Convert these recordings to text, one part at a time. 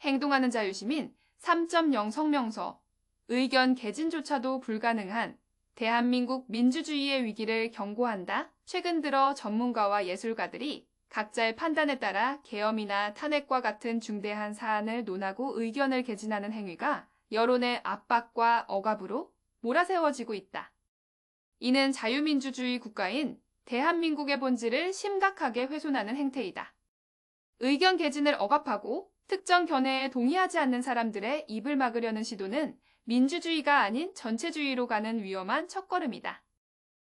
행동하는 자유시민 3.0 성명서, 의견 개진조차도 불가능한 대한민국 민주주의의 위기를 경고한다. 최근 들어 전문가와 예술가들이 각자의 판단에 따라 계엄이나 탄핵과 같은 중대한 사안을 논하고 의견을 개진하는 행위가 여론의 압박과 억압으로 몰아세워지고 있다. 이는 자유민주주의 국가인 대한민국의 본질을 심각하게 훼손하는 행태이다. 의견 개진을 억압하고 특정 견해에 동의하지 않는 사람들의 입을 막으려는 시도는 민주주의가 아닌 전체주의로 가는 위험한 첫걸음이다.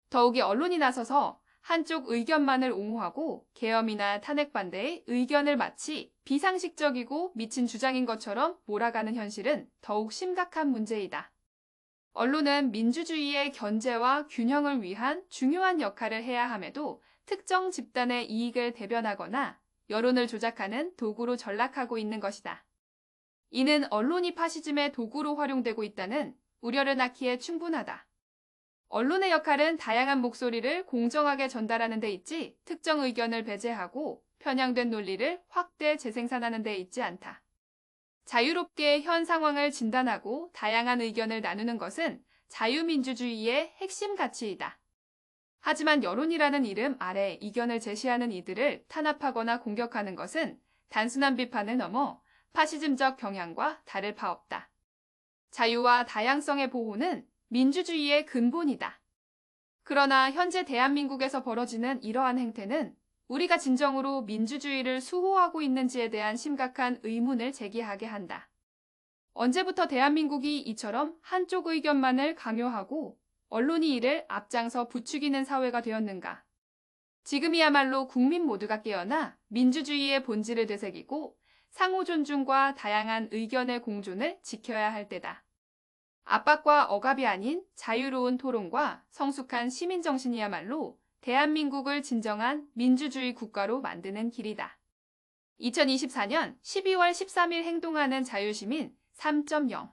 더욱이 언론이 나서서 한쪽 의견만을 옹호하고 계엄이나 탄핵 반대의 의견을 마치 비상식적이고 미친 주장인 것처럼 몰아가는 현실은 더욱 심각한 문제이다. 언론은 민주주의의 견제와 균형을 위한 중요한 역할을 해야 함에도 특정 집단의 이익을 대변하거나 여론을 조작하는 도구로 전락하고 있는 것이다. 이는 언론이 파시즘의 도구로 활용되고 있다는 우려를 낳기에 충분하다. 언론의 역할은 다양한 목소리를 공정하게 전달하는 데 있지 특정 의견을 배제하고 편향된 논리를 확대 재생산하는 데 있지 않다. 자유롭게 현 상황을 진단하고 다양한 의견을 나누는 것은 자유민주주의의 핵심 가치이다. 하지만 여론이라는 이름 아래 이견을 제시하는 이들을 탄압하거나 공격하는 것은 단순한 비판을 넘어 파시즘적 경향과 다를 바 없다. 자유와 다양성의 보호는 민주주의의 근본이다. 그러나 현재 대한민국에서 벌어지는 이러한 행태는 우리가 진정으로 민주주의를 수호하고 있는지에 대한 심각한 의문을 제기하게 한다. 언제부터 대한민국이 이처럼 한쪽 의견만을 강요하고 언론이 이를 앞장서 부추기는 사회가 되었는가? 지금이야말로 국민 모두가 깨어나 민주주의의 본질을 되새기고 상호 존중과 다양한 의견의 공존을 지켜야 할 때다. 압박과 억압이 아닌 자유로운 토론과 성숙한 시민 정신이야말로 대한민국을 진정한 민주주의 국가로 만드는 길이다. 2024년 12월 13일 행동하는 자유시민 3.0